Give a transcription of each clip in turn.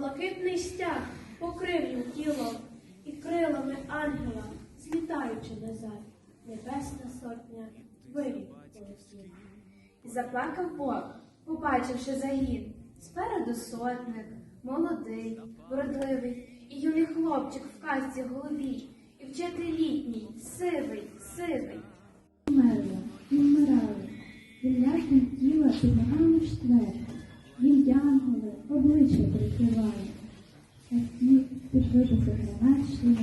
Жовто-блакитний стяг покрив їм тіло, і крилами ангела, злітаючи назад, небесна сотня вирів полетіла. І заплакав Бог, побачивши загін. Спереду сотник, молодий, вродливий, і юний хлопчик в казці голубій, і вчитель літній, сивий, сивий. Вмерла і вмирали, Вільяшним тіла під ногами штвер, їм янголи обличчя прикривали, а ті під вибухи гранат йшли на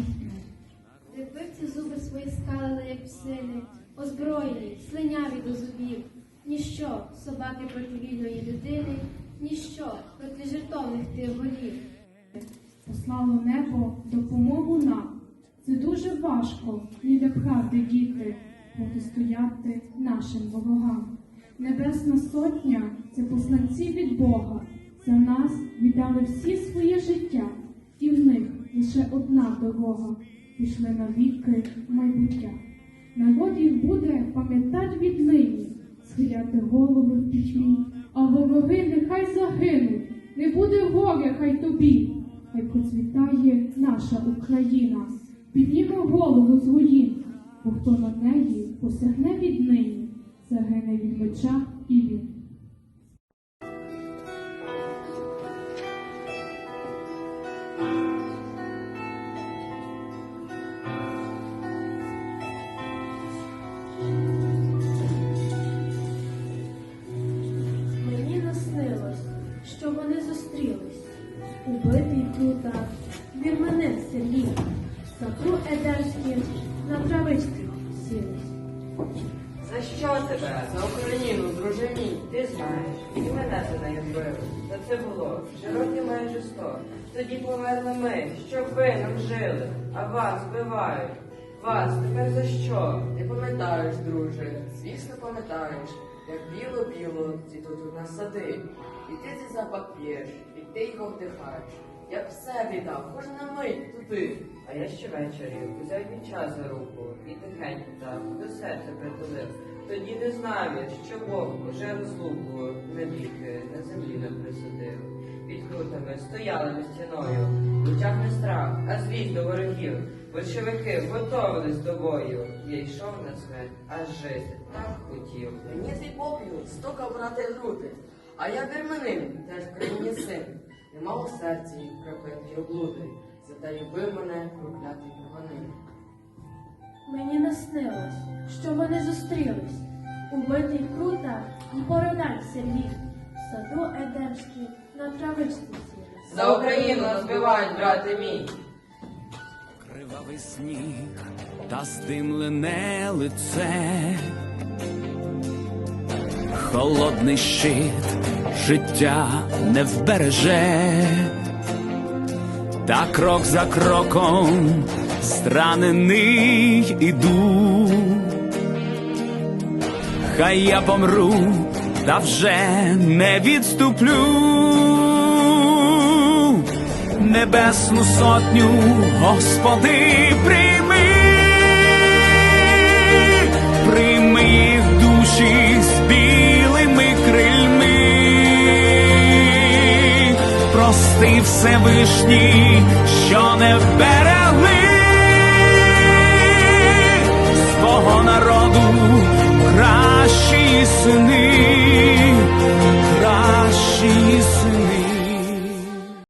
зуби свої скалили, як псини, озброєні, слиняві до зубів. Ніщо собаки проти вільної людини, ніщо проти жертовних тих голів. Послало небо допомогу нам. Це дуже важко ні для правди діти протистояти нашим ворогам. Небесна сотня це посланці від Бога. За нас віддали всі своє життя, і в них лише одна дорога. Пішли на віки в майбуття. Народ їх буде пам'ятати віднині, схиляти голови в пітьмі, а вороги нехай загинуть, не буде горя хай тобі. Хай процвітає наша Україна, підніме голову з руїн, бо хто на неї посягне віднині, загине від меча і він. Що вони зустрілись, убитий крута, вірменин Сергій, саду Едерським на травичці сілись. За що тебе? За Україну, друже мій, ти знаєш, і мене за нею вбили. Та це було вже років майже сто. Тоді померли ми, щоб ви нам жили, а вас вбивають. Вас тепер за що? Ти пам'ятаєш, друже, звісно пам'ятаєш, як біло-біло цвітуть у нас сади. І ти цей запах п'єш, і ти його вдихаєш. Я б все віддав, кожна мить туди. А я щовечері узяв від час за руку і тихенько так до серця притулив. Тоді не знав я, що Бог уже розлуку навіки на землі не присудив. Під крутами стояли ми стіною, в очах не страх, а злість до ворогів. Большевики готовились до бою. Я йшов на смерть, аж жити так хотів. Мені твій попіл стукав брати груди, а я вірменин, теж країні син. Не мав у серці крапельки облуди, зате любив мене проклятий поганин. Мені наснилось, що вони зустрілись, убитий крута і бородай Сергій, в саду Едерським на травичці сілись. За Україну нас вбивають, брате мій. Кривавий сніг та здимлене лице, холодний щит життя не вбереже, та крок за кроком зранений іду. Хай я помру, та вже не відступлю небесну сотню, Господи, прийми, прийми їх душі з білими крильми, прости Всевишні, що не вберегли свого народу кращі сини.